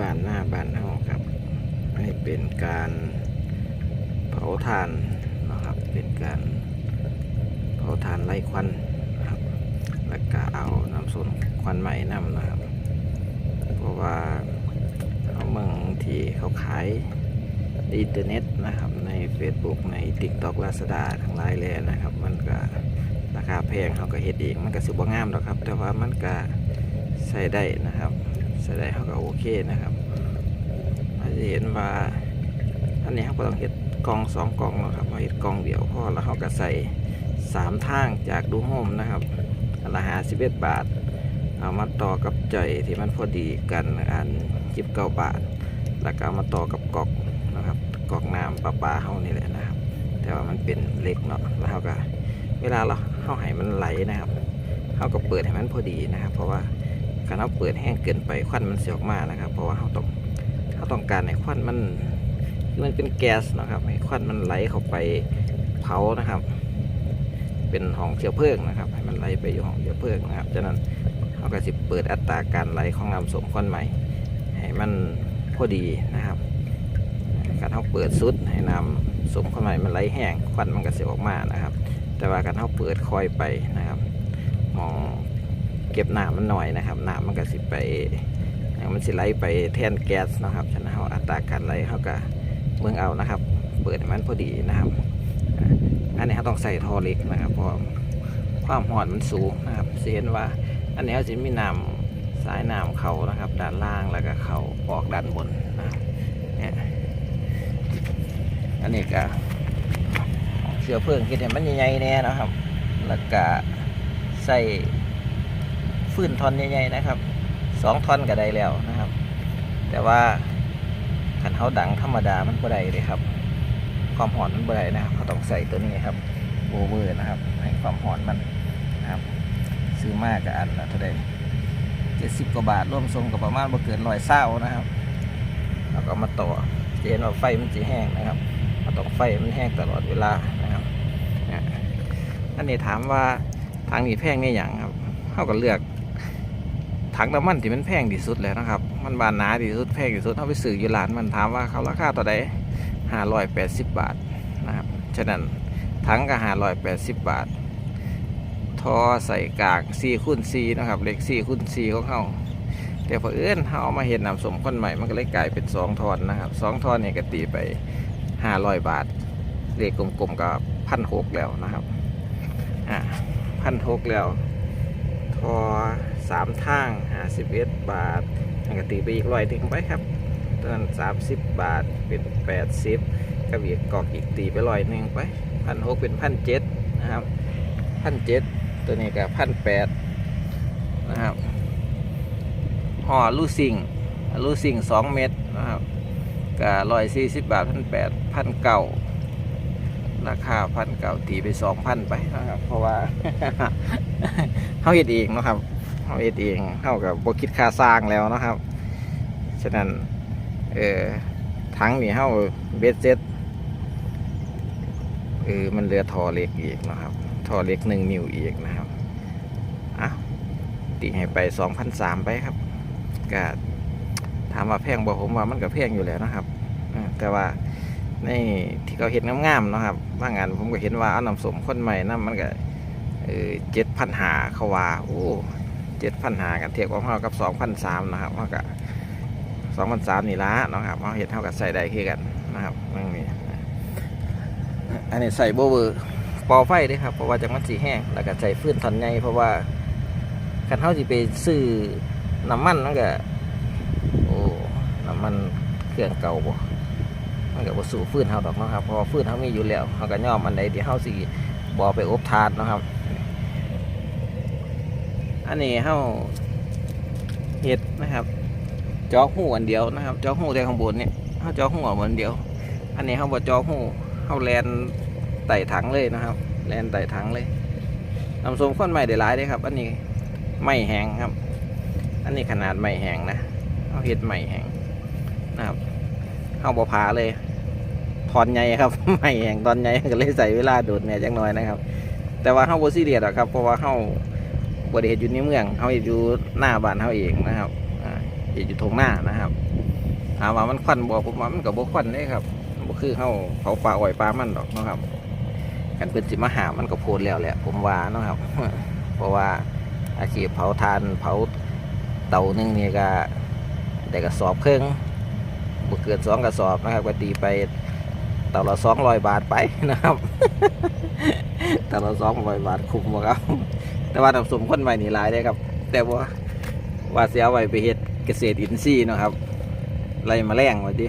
บ้านหน้าบ้านเฮาครับให้เป็นการเผาถ่านนะครับ เป็นการเผาถ่านไล่ควันนะครับ แล้วก็เอาน้ำส้มควันใหม่นำนะครับ เพราะว่าเอาเมืองที่เขาขายอินเทอร์เน็ตนะครับใน Facebook ใน TikTok Lazada ทั้งหลายเลยนะครับ มันก็ราคาแพงเขาก็เฮ็ดเองมันก็สิบ่งามหรอกครับ แต่ว่ามันก็ใช้ได้นะครับ ใช้ได้เขาก็โอเคนะครับอาจจะเห็นว่าอันนี้เขาก็ต้องเฮ็ดกล่องสองกล่องนะครับเอาเฮ็ดกล่องเดียวพอแล้วเขาก็ใส่สามทางจากดูโฮมนะครับอันละหาสิบเอ็ดบาท เอามาต่อกับใจที่มันพอดีกันอันจิบเก้าบาท แล้วก็เอามาต่อกับกอกนะครับกอกน้ำประปลาเฮานี่แหละนะครับ แต่ว่ามันเป็นเล็กเนาะแล้วเราก็เวลาเราเฮาให้มันไหลนะครับเฮาก็เปิดให้มันพอดีนะครับ เพราะว่า การเราเปิดแห้งเกินไปควันมันเสียออกมานะครับ เพราะว่าเฮาต้องเฮาต้องการให้ควันมันมันเป็นแก๊สนะครับให้ควันมันไหลเข้าไปเผานะครับ เป็นห้องเชื้อเพลิงนะครับ ให้มันไหลไปอยู่ห้องเชื้อเพลิงนะครับฉะนั้นเขาก็สิเปิดอัตราการไหลของน้ำสมควันใหม่ให้มันพอดีนะครับ การเขาเปิดสุดให้น้ำสมควันใหม่มันไหลแห้งควันมันก็เสียออกมานะครับ แต่ว่าการเขาเปิดคอยไปนะครับ มอง เก็บน้ำมันหน่อยนะครับน้ำมันก็สิไปมันสิไหลไปแท่นแก๊สนะครับฉะนั้นเขาอัตราการไหลเขาก็เมืองเอานะครับ เปิดให้มันพอดีนะครับ อันนี้เขาต้องใส่ท่อเล็กนะครับเพราะความหอนมันสูงนะครับเสียนว่า อันนี้เขาจะมีน้ำสายน้ำเขานะครับ ด้านล่างแล้วก็เขาออกด้านบนนะครับเนี่ยอันนี้ก็เสือเพิ่องคิดเห็นมันใหญ่ๆแน่นะครับ แล้วก็ใส่ ฟื้นทอนใหญ่ๆนะครับสองทอนก็ได้แล้วนะครับ แต่ว่าขันเขาดังธรรมดามันบ่ได้เลยครับ ความหอนมันบ่ได้นะครับเขาต้องใส่ตัวนี้ครับโอเวอร์นะครับ ให้ความหอนมันนะครับ ซื้อมากกับอันละเท่าไหร่เจ็ดสิบกว่าบาทร่วมทรงกับประมาณบ่เกินร้อยเศร้านะครับแล้วก็มาต่อจะเห็นว่าไฟมันจะแห้งนะครับเราต้องไฟมันแห้งตลอดเวลานะครับเนี่ยอันนี้ถามว่าทางนี้แพงนี่อย่างครับเขาก็เลือก ถังน้ำมันที่มันแพงที่สุดแล้วนะครับ มันบานหนาที่สุดแพงที่สุดเขาไปซื้ออยู่ร้านมันถามว่าเขาราคาต่อใดห้าร้อยแปดสิบบาทนะครับ ฉะนั้นถังก็ห้าร้อยแปดสิบบาท ทอใส่กาก4คูณ4นะครับเล็ก4คูณ4ของเขาแต่พอเอื้อนเขาเอามาเห็นน้ำสมคนใหม่มันก็เลยกลายเป็น2ทอนนะครับ2ทอนเนี่ยก็ตีไป500บาทเลขกลมๆก็พันหกแล้วนะครับอ่าพันหกแล้ว ทอ สามทาง51บาทมันก็ตีไปอีกร้อยถึงไปครับตอนนั้น30บาทเป็น80ก็อีกกอกอีกตีไปร้อยหนึ่งไปพันหกเป็นพันเจ็ดนะครับพันเจ็ดตัวนี้ก็พันแปดนะครับห่อลูซิงลูซิงสองเม็ดนะครับก็ร้อยสี่สิบบาทพันแปดพันเก่าราคาพันเก่าตีไปสองพันไปนะครับเพราะว่าเขาเฮ็ดเองนะครับ เขาเฮ็ดเองเขากับบคิดค่าสร้างแล้วนะครับ ฉะนั้นเออทั้งนี่เขาเบสเซ็ตเออมันเหลือทอเล็กอีกนะครับทอเล็กหนึ่งนิ้วอีกนะครับอะตีให้ไปสองพันสามไปครับก็ถามว่าแพงบอกผมว่ามันก็แพงอยู่แล้วนะครับแต่ว่าในที่เขาเห็นงามๆนะครับบางงานผมก็เห็นว่าเอาน้ำสมคนใหม่นะมันก็เจ็ดพันหาเขาว่าโอ้ เจ็ดพันหากันเทียบกับเขากับสองพันสามนะครับเขาก็สองพันสามนี่ละนะครับเขาเห็นเท่ากับใส่ได้คือกันนะครับเรื่องนี้อันนี้ใส่โบเวอร์ปอไฟด้วยครับเพราะว่าจังมันสีแห้งแล้วก็ใส่ฟืนทอนใหญ่เพราะว่าคันเฮาสิไปซื้อน้ำมันมันก็โอ้น้ำมันเครื่องเก่าบ่มันก็บ่สู้ฟืนเฮาดอกนะครับเพราะว่าฟืนเฮามีอยู่แล้วเฮาก็ย่อมอันใดที่เฮาสิบ่อไปอบทานนะครับ อันนี้เฮาเฮ็ดนะครับจอกหูอันเดียวนะครับจอกหูแต่ข้างบนเนี่ยเฮาจอกหูเหมือนเดียว อันนี้เฮาบ่จอกหูเฮาแลนไต่ถังเลยนะครับ แลนไต่ถังเลยน้ำส้มข้นใหม่ได้หลายเลยครับ อันนี้ไม่แห้งครับ อันนี้ขนาดไม่แห้งนะเอาเห็ดไม่แห้งนะครับเอาบอพาเลยทอนใหญ่ครับไม่แห้งตอนใหญ่ก็เลยใส่เวลาดูดเนี่ยจังน้อยนะครับ แต่ว่าเฮาบ่ซีเรียสอกครับเพราะว่าเฮา บ่ได้เฮ็ดอยู่ในเมืองเฮาอยู่หน้าบ้านเฮาเองนะครับอ่าเฮ็ดอยู่ทงหน้านะครับถามว่ามันควันบ่ผมว่ามันก็บ่ควันเด้ครับบคือเฮาเผาปลาอ้อยปลามันดอกนะครับกันเพิ่นสิมาหามันก็โพดแล้วแหละ ผมว่านะครับ เพราะว่าอาชีพเผาทานเผาเตาหนึ่งนี่ก็ได้กระสอบเครึ่องบ่เกินสองกระสอบนะครับก็ตีไปเตาละ200บาทไปนะครับเตาละ200บาทคุ้มบ่ครับ แต่ว่าน้ำส้มคนใหม่นี่หลายเด้ครับ แต่ว่าว่าสิเอาไว้ไปเฮ็ดเกษตรอินทรีย์เนาะครับไล่แมลงว่าดิ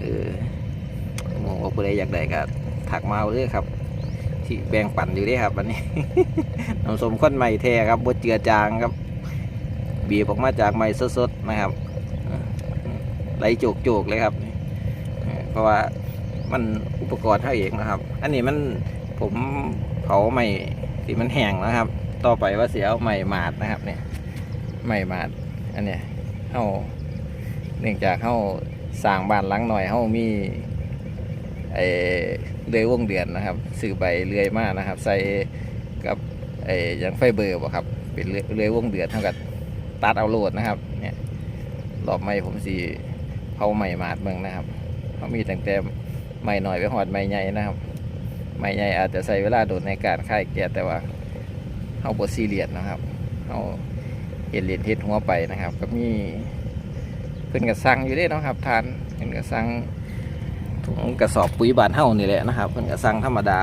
เออมองว่าผู้ใดอยากได้ก็ถักมาเลยครับ ที่แบ่งปันอยู่ด้ครับอันนี้ น้ำส้มข้นใหม่แท้ครับบดเจือจางครับ บีบออกมาจากใหม่สดๆนะครับไหลโจกๆเลยครับ เพราะว่ามันอุปกรณ์เท่าเองนะครับ อันนี้มันผมเผาใหม่ที่มันแห้งนะครับ ต่อไปว่าเสียเอาใหม่หมาดนะครับเนี่ยใหม่หมาดอันเนี้ยเอาเนื่องจากเข้าสร้างบ้านหลังหน่อยเขามีไอ้เลื่อยวงเดือนนะครับซื้อใบเลื่อยมากนะครับ ใส่กับไอ้ยังไฟเบอร์บ่ครับเป็นเลื่อยวงเดือนเท่ากับตัดเอาโหลดนะครับเนี่ยรอบไม้ผมสีเผาใหม่มาดเมืองนะครับเขามีตั้งแต่ไม้หน่อยไปหอดไม้ใหญ่นะครับไม้ใหญ่อาจจะใช้เวลาโดดในการค่ายแกแต่ว่า เขาบดซีเรียสนะครับเขาเห็นเหรียญเทศหัวไปนะครับ ก็มีเพิ่นก็สั่งอยู่เด้นะครับทานเพิ่นก็สั่งถุงกระสอบปุ๋ยบานเฮานี่แหละนะครับเพิ่นก็สั่งธรรมดา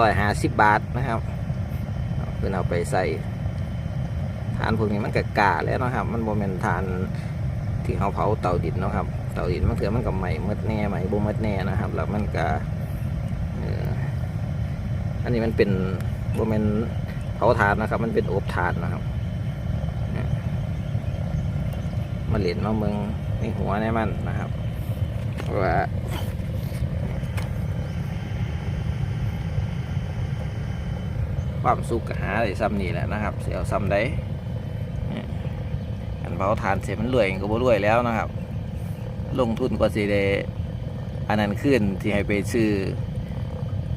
ร้อยห้าสิบบาทนะครับเพิ่นเอาไปใส่ทานพวกนี้มันก็กาแล้วนะครับ มันโมเมนทานที่เขาเผาเตาดินนะครับ เตาดินมันเถื่อมันก็ใหม่มดแน่ใหม่บ่มดแน่นะครับ แล้วมันก็เอ่ออันนี้มันเป็นโมเมน เผาทานนะครับ มันเป็นอบทานนะครับมาเหรียญมาเมืองในหัวในมันนะครับว่าความสุขหาได้ซ้ำนี่แหละนะครับเสียวซ้ำได้เนี่ยอันเผาทานเสร็จมันรวยก็บ่รวยแล้วนะครับ ลงทุนกว่าสิได้อันนั้นขึ้นที่ให้ไปซื้อ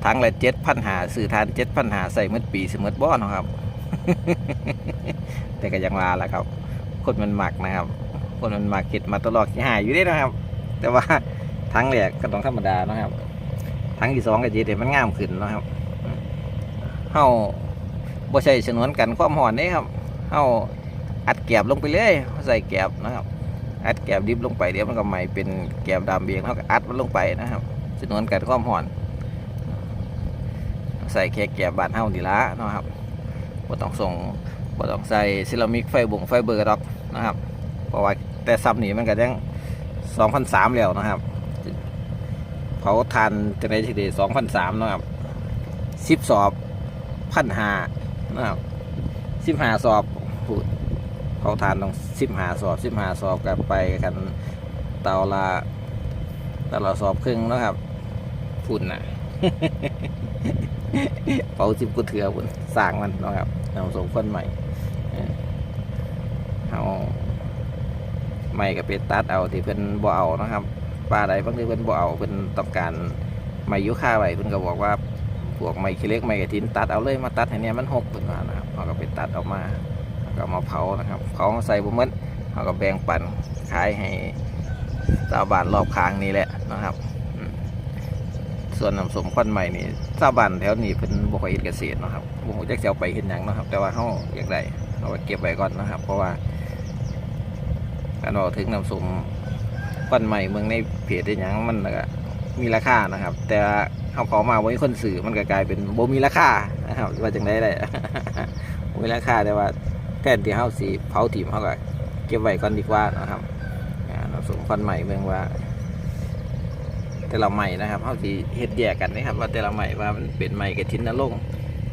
ทั้งละเจ็ดพันหาซื้อทานเจ็ดพันหาใส่เมื่อปีสมมติบ่เนาะครับ แต่ก็ยังว่าแหละครับ คนมันหมักนะครับ คนมันหมักเห็ดมาตลอดที่หายอยู่ด้วยนะครับ แต่ว่าทั้งแรกก็ต้องธรรมดานะครับ ทั้งที่สองก็จีเดี๋ยวมันงามขึ้นนะครับเฮาบ่ใช่ฉนวนกันความหอนนี่ครับเฮาอัดแกบลงไปเลยใส่แกบนะครับ อัดแกบดิบลงไปเดี๋ยวมันก็ใหม่เป็นแกบดำเบียงเฮาก็อัดมันลงไปนะครับฉนวนกันความหอน ใส่แค่แกบบานเฮาดีละนะครับบ่ต้องส่งบ่ต้องใส่เซรามิกไฟบ่งไฟเบอร์ดอกนะครับ เพราะว่าแต่ซับนี่มันก็ยังสองพันสามแล้วนะครับเผาทานจะได้ทีเดีสองพันสามนะครับสิบสอบพันหานะครับสิบหาสอบเผาทานต้องสิบหาสอบสิบหาสอบกันไปกันเตาละเตาละสอบครึ่งนะครับพุ่นนะ เผาสิบกุเถือพุ่นสร้างมันนะครับเอาสมคนใหม่เออเอาไม่ก็ไปตัดเอาที่เพิ่นบ่เอานะครับปลาใดบางทีเพิ่นบ่เอาเพิ่นต้องการไม้ยุค่าไว้เพิ่นก็บอกว่าพวกไม้ขี้เล็กไม้กระถินตัดเอาเลยมาตัดให้เนี่ยมันหกเพิ่นว่านะครับเขาก็ไปตัดออกมาแล้วก็มาเผานะครับเผาใส่บ่หมดเขาก็แบ่งปันขายให้ชาวบ้านรอบข้างนี่แหละนะครับ ส่วนน้ำสมควันใหม่นี่ชาวบ้านแถวนี้เพิ่นบ่ค่อยเฮ็ดเกษตรนะครับบ่ฮู้จักสิเอาไปเฮ็ดหยังนะครับ แต่ว่าเฮาอยากได้เอาไว้เก็บไว้ก่อนนะครับ เพราะว่าการบอกถึงน้ำสมก้อนใหม่เมืองในเพจได้ยังมันก็มีราคานะครับ แต่เขาเผามาไว้คนสื่อมันก็กลายเป็นโบมีราคานะครับว่าจังได้ได้บ่มีราคาแต่ว่าแทนที่เขาสีเผาถิ่มเขาก็เก็บไว้ก่อนดีกว่านะครับน้ำสมก้อนใหม่เมืองว่า แต่ละใหม่นะครับเขาสีเฮ็ดแยกกันนะครับ ว่าแต่ละใหม่ว่ามันเป็นใหม่กับทิ้นนรง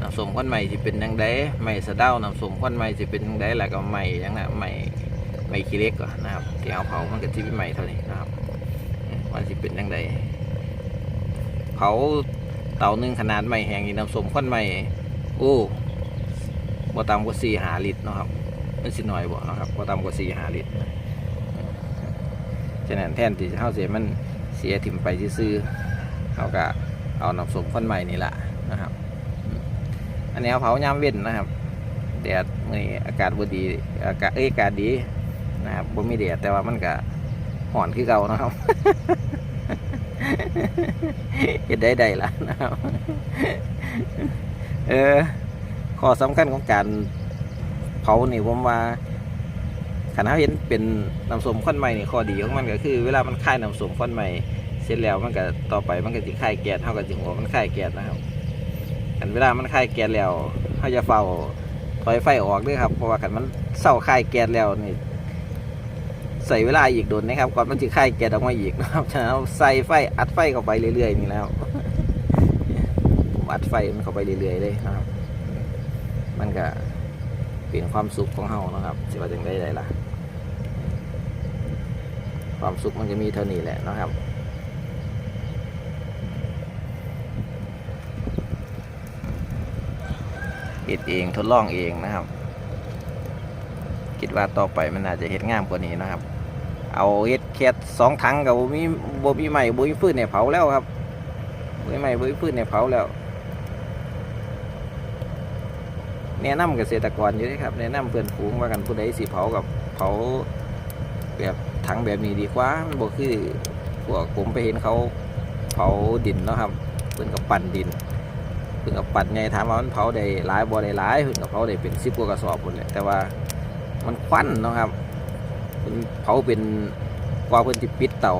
น้ำส้มก้นใหม่ที่เป็นยังไงใหม่สะเด้าน้ำส้มก้นใหม่ที่เป็นยังไงแล้วก็ใหม่อยังน่ะใหม่ไม่ขี้เล็กก่อนนะครับที่เอาเผามันก็ที่ใหม่เท่านี้นะครับมันสิเป็นยังไงเผาเตาหนึ่งขนาดไม่แห้งอีน้ำส้มข้นไม่โอ้บ่ต่ำกว่าสี่หาลิตรนะครับมันสิหน่อยบ่นะครับบ่ต่ำกว่าสี่หาลิตรฉะนั้นแทนที่จะเข้าเสียมัน สียถิ่มไปซื้อเขาก็เอาน้ำส้มข้นใหม่นี่แหละนะครับ อันนี้เอาเผายามเว้นนะครับแดดมื้อนี้อากาศบดีอากาศเอ้ยอากาศดีนะครับบ่มีแดดแต่ว่ามันก็ห่อนคือเก่านะครับเห็นได้ได้ละนะครับเออข้อสำคัญของการเผานี่ผมว่าขันเขาเห็นเป็นน้ำส้มควันใหม่นี่ข้อดีของมันก็คือ เวลามันคายน้ำส้มควันใหม่ เสร็จแล้วมันก็ต่อไปมันก็จะคายแก๊สเท่ากับจิงหัวมันคายแก๊สนะครับอันเวลามันคายแก๊สแล้วเขาจะเฝ้าถอยไฟออกด้วยครับเพราะว่าขันมันเศร้าคายแก๊สแล้วนี่ใส่เวลาอีกโดนนะครับก่อนมันจะคายแก๊สออกมาอีกนะครับฉะนั้นใส่ไฟอัดไฟเข้าไปเรื่อยๆนี่แล้วผมอัดไฟมันเข้าไปเรื่อยๆเลยนะครับ มันก็เป็นความสุขของเฮานะครับสิว่าจังได้ได้ล่ะ ความสุขมันจะมีเท่านี้แหละนะครับ เฮ็ดเองทดลองเองนะครับ คิดว่าต่อไปมันอาจจะเฮ็ดงามกว่านี้นะครับ เอาเฮ็ดแค่สองถังกับบ่มีบ่มีใหม่บ่มีฟืนเนี่ยเผาแล้วครับบ่มีใหม่บ่มีฟืนเนี่ยเผาแล้วแนะนำเกษตรกรอยู่เด้ครับแนะนำเพื่อนฝูงว่ากันผู้ใดสิเผากับเผาแบบถังแบบนี้ดีกว่ามันบ่คือพวกผมไปเห็นเขาเผาดินเนาะครับเพิ่นกับปั่นดิน พิ่นกับปั่นไงถามว่ามันเผาได้หลายบ่ได้หลายเพิ่นกับเผาได้เป็น10กว่ากระสอบพุ่นแหละแต่ว่ามันควันนะครับเพิ่นเผาเป็นกว่าเพิ่นสิปิดเตา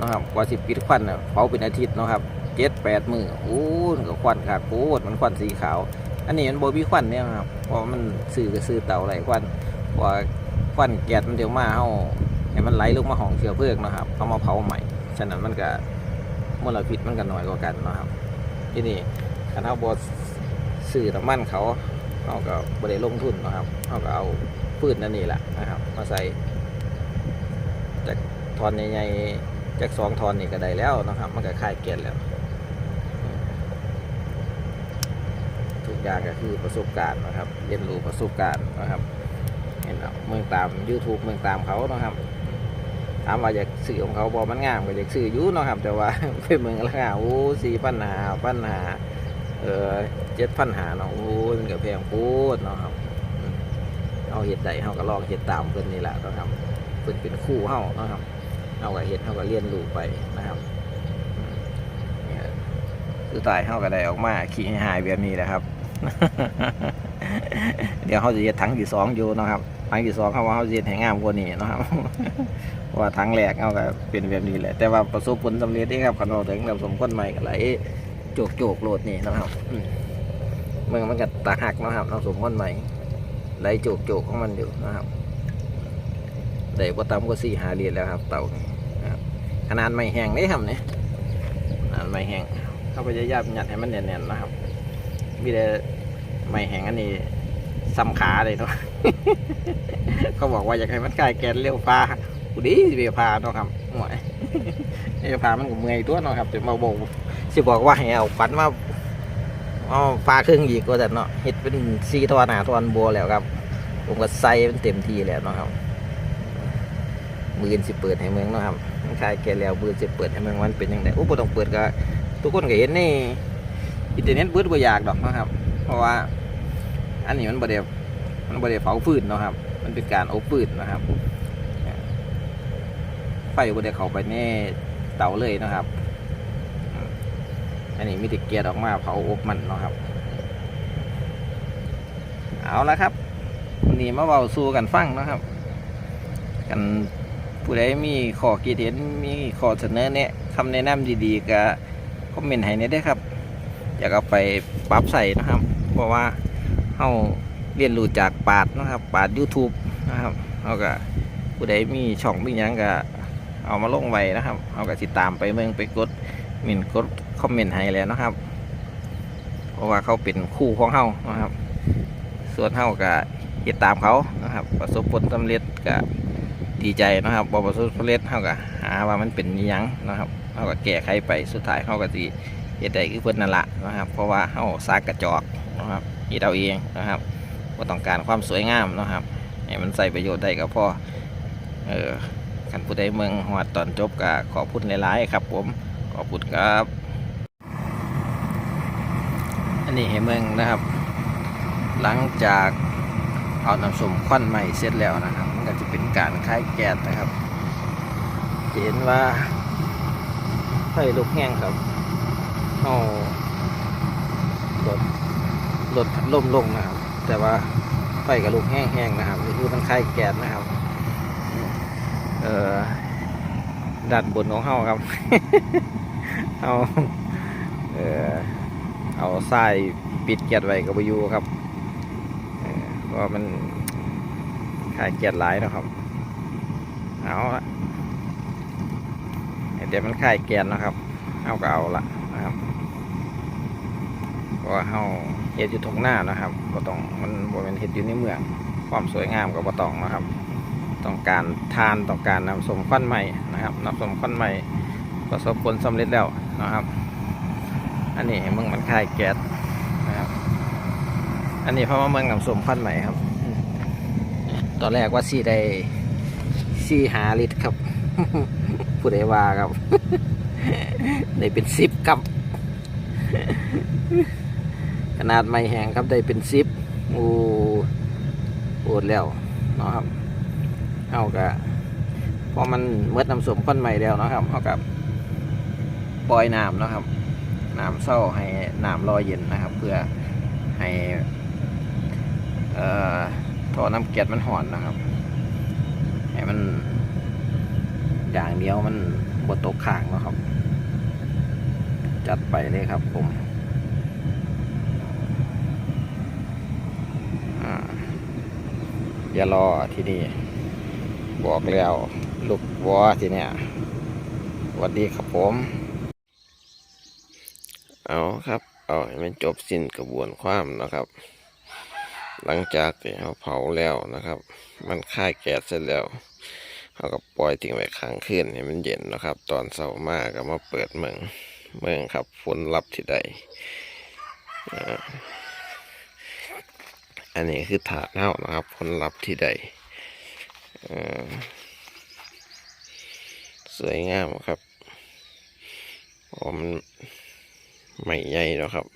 นะครับกว่าสิปิดควันน่ะเผาเป็นอาทิตย์นะครับ7 8มื้อโอ้มันก็ควันคักโคตรมันควันสีขาว อันนี้มันโบมีควันเนี่ยครับเพราะมันซื้อก็ซื้อเตาไหลควันเพราะว่าควันแก๊สมันเดี๋ยวมาเฮาให้มันไหลลงมาห้องเชื้อเพลิงนะครับเอามาเผาใหม่ฉะนั้นมันก็มลพิษมันก็น้อยกว่ากันนะครับที่นี่ คันเฮาบ่ซื้อน้ำมันเขาเฮาก็บ่ได้ลงทุนนะครับเฮาก็เอาพืชนั่นนี่แหละนะครับ มาใส่จากทอนใหญ่ๆจากสองทอนนี่ก็ได้แล้วนะครับ มันก็คลายแก๊สแล้วทุกอย่างก็คือประสบการณ์นะครับ เรียนรู้ประสบการณ์นะครับเห็นเมืองตาม YouTube เมืองตามเขานะครับถามว่าอยากสื่อของเขาบอกมันงามก็อยากสื่ออยู่เนาะครับ แต่ว่าไปเมืองละงาโอ้สี่ปัญหาปัญหา เออเจ็ดปัญหาเนาะโอ้ยมันก็แพงโพูดเนาะครับเอาเห็ดใดเขาก็ลองเห็ดตามเพิ่นนี่แหละเนาะครับเพิ่นเป็นคู่เฮาเนาะครับเอาก็เห็ดเขาก็เรียนรู้ไปนะครับสุดท้ายเขาก็ได้ออกมาขี่ให้หายแบบนี้แหละครับ เดี๋ยวเขาจะเฮ็ดถังที่สองอยู่เนาะครับถังที่สองเขาว่าเขาเฮ็ดให้งามกว่านี้เนาะครับว่าถังแรกเขาก็เป็นแบบนี้แหละแต่ว่าประสบผลสำเร็จนี่ครับขนมถึงแบบสมคนใหม่ก็ไหล โจกโจกโหลดนี่นะครับมเมืองมันก็ตาหักนะครับน้องสมคนใหม่ไหลโจกโจกของมันอยู่นะครับได้บ่ต่ำกว่าสี่หาเรียญแล้วครับ เต่าขนาดไม่แห้งนี่ครับเนี่ยขนาดไม่แห้งเข้าพยายามยัดให้มันแน่นๆนะครับมีแต่ไม่แห้งอันนี้ซ้ำขาเลยเนาะเขาบอกว่าอยากให้มันกลายแกนเร็วฟ้ากูดีเบียพาเนาะครับหวยเบียพามันก็เมื่อยตัวเนาะครับแต่มาบอก สิบอกว่าให้เอาปันมาเอาฟ้าครึ่งอีกก็แต่เนาะเฮ็ดเป็นซีทอนหาทอนบัวแล้วครับ ผมก็ใส่มันเต็มที่แล้วเนาะครับมือนสิเปิดให้เมืองเนาะครับมันคลายแกแล้วมือสิเปิดให้เมืองมันเป็นยังไงโอ้บ่ต้องเปิดก็ทุกคนก็เห็นนี่อินเทอร์เน็ตเบิดบ่อยากดอกนะครับ เพราะว่า อันนี้มันบ่ได้มันบ่ได้เผาฟืนเนาะครับ มันเป็นการอบฟืนนะครับไฟบ่ได้เขาไปในเตาเลยนะครับ อันนี้มีต่เกียร์ออกมาเผาอบมันเนาะครับ เอาละครับนนี้มาเว้าสู่กันฟังเนาะครับ กันผู้ใดมีข้อคิดเห็นมีข้อเสนอแนะคำแนะนำดีๆก็คอมเมนต์ให้ในได้ครับ อยากเอาไปปรับใส่นะครับ เพราะว่าเขาเรียนรู้จากปาดนะครับ ปาด YouTube นะครับเขาก็ผู้ใดมีช่องมีหยังก็เอามาลงไว้นะครับเขาก็ติดตามไปเมืองไปกด มินกดคอมเมนต์ให้แล้วนะครับ เพราะว่าเขาเป็นคู่ของเขานะครับ ส่วนเขาก็ติดตามเขานะครับ ประสบผลสำเร็จก็ดีใจนะครับบอประสบผลสำเร็จเขาก็หาว่ามันเป็นอิยังนะครับเขาก็แก้ไขไปสุดท้ายเขาก็สีเฮ็ดได้คือเพิ่นนั่นละนะครับ เพราะว่าเฮาสร้างกระจอกนะครับเฮ็ดเอาเองนะครับบ่ต้องการความสวยงามนะครับให้มันใส่ประโยชน์ได้ก็พอเออคันผู้ใดเมืองฮอดตอนจบก็ขอพูดหลายๆครับผม ขอพูดครับ อันนี้ให้เมืองนะครับ หลังจากเอาน้ำส้มควันใหม่เสร็จแล้วนะครับมันก็จะเป็นการคลายแก๊สนะครับ เห็นว่าไฟลุกแห้งครับเอารถรถล่มลงนะครับ แต่ว่าไฟกับลุกแห้งๆนะครับนี่คือมันคลายแก๊สนะครับ เอ่อ ด้านบนของเฮาครับ เอาเอ่อเอาทรายปิดแก๊สไว้กับบอยูครับเพราะมันคลายแก๊สหลายนะครับ เอาละเดี๋ยวมันคลายแก๊สนะครับเอาก็เอาละนะครับเพราะว่าเฮาเฮ็ดอยู่ทงหน้านะครับก็ต้องมันบ่เป็นเฮ็ดอยู่ในเมืองความสวยงามก็บ่ตองนะครับ ต้องการทานต้องการนำสมควันใหม่นะครับนำสมควันใหม่ประสบผลสำเร็จแล้วนะครับ อันนี้เมืองมันคายแก๊สนะครับอันนี้เพราะว่าเมืองนำสมควันใหม่ครับ ตอนแรกว่าสี่ได้สี่หาลิตรครับผู้ใดว่าครับได้เป็นสิบครับ ขนาดไม่แห้งครับได้เป็นสิบโอ้โอดแล้วเนาะครับ เอากะพอมันเมื่อน้ำสมคนใหม่แล้วนะครับเอากับปล่อยน้ำนะครับน้ำเศร้าให้น้ำรอเย็นนะครับ เพื่อให้เอ่อท่อน้ำเกล็ดมันห่อนนะครับให้มันอย่างเดียวมันบดตกข่างนะครับ จัดไปเลยครับผมอย่ารอที่นี่ บอกแล้วลูกวัวทีเนี่ยสวัสดีครับผม เอาครับ เอาให้มันจบสิ้นกระบวนความนะครับ หลังจากที่เขาเผาแล้วนะครับ มันค่ายแก๊สเสร็จแล้วเขาก็ปล่อยทิ้งไว้ค้างคืนให้มันเย็นนะครับ ตอนเสาร์มาก็มาเปิดเมืองเมืองครับผลลัพธ์ที่ใดอันนี้คือถาดเน่านะครับผลลัพธ์ที่ใด สวยงามครับผมไม่ใหญ่แล้วครับ